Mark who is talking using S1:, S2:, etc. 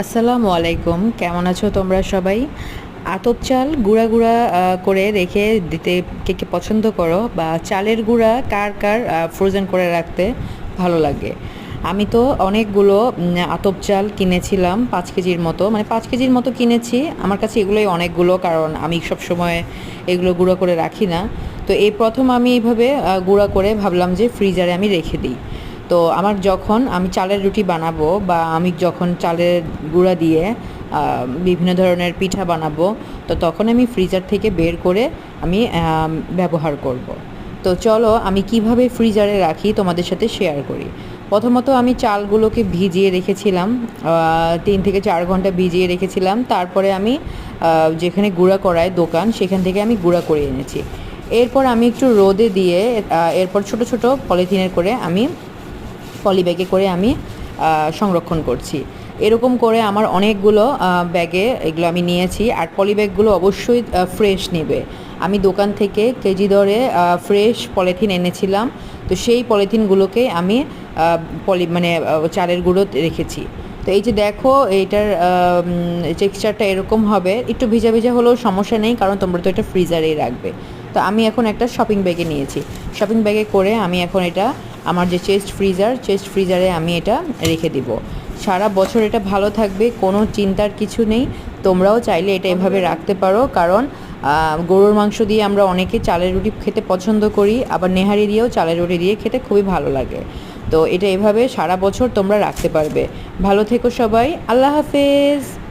S1: আসসালামু আলাইকুম। কেমন আছো তোমরা সবাই? আতপ চাল গুঁড়া গুঁড়া করে রেখে দিতে কে কে পছন্দ করো বা চালের গুঁড়া কার কার ফ্রোজেন করে রাখতে ভালো লাগে। আমি তো অনেকগুলো আতপ চাল কিনেছিলাম পাঁচ কেজির মতো। মানে পাঁচ কেজির মতো কিনেছি। আমার কাছে এগুলোই অনেকগুলো, কারণ আমি সব সময় এগুলো গুঁড়ো করে রাখি না। তো এই প্রথম আমি এইভাবে গুঁড়া করে ভাবলাম যে ফ্রিজারে আমি রেখে দিই। তো আমার যখন আমি চালের রুটি বানাবো বা আমি যখন চালের গুঁড়া দিয়ে বিভিন্ন ধরনের পিঠা বানাবো, তো তখন আমি ফ্রিজার থেকে বের করে আমি ব্যবহার করব। তো চলো আমি কীভাবে ফ্রিজারে রাখি তোমাদের সাথে শেয়ার করি। প্রথমত আমি চালগুলোকে ভিজিয়ে রেখেছিলাম তিন থেকে চার ঘণ্টা ভিজিয়ে রেখেছিলাম। তারপরে আমি যেখানে গুঁড়া করায় দোকান, সেখান থেকে আমি গুঁড়া করে এনেছি। এরপর আমি একটু রোদে দিয়ে এরপর ছোট ছোট পলিথিনের করে আমি পলি ব্যাগে করে আমি সংরক্ষণ করছি। এরকম করে আমার অনেকগুলো ব্যাগে এগুলো আমি নিয়েছি। আর পলি ব্যাগগুলো অবশ্যই ফ্রেশ নেবে। আমি দোকান থেকে কেজি দরে ফ্রেশ পলিথিন এনেছিলাম। তো সেই পলিথিনগুলোকে আমি পলি মানে চালের গুঁড়ো রেখেছি। তো এই যে দেখো এইটার টেক্সচারটা এরকম হবে। একটু ভিজা ভিজা হলেও সমস্যা নেই, কারণ তোমরা তো এটা ফ্রিজারেই রাখবে। তো আমি এখন একটা শপিং ব্যাগে নিয়েছি। শপিং ব্যাগে করে আমি এখন এটা আমার যে চেস্ট ফ্রিজার চেস্ট ফ্রিজারে আমি এটা রেখে দিব। সারা বছর এটা ভালো থাকবে, কোনো চিন্তার কিছু নেই। তোমরাও চাইলে এটা এভাবে রাখতে পারো, কারণ গরুর মাংস দিয়ে আমরা অনেকে চালের রুটি খেতে পছন্দ করি, আবার নেহারি দিয়েও চালের রুটি দিয়ে খেতে খুবই ভালো লাগে। তো এটা এভাবে সারা বছর তোমরা রাখতে পারবে। ভালো থেকো সবাই, আল্লাহ হাফেজ!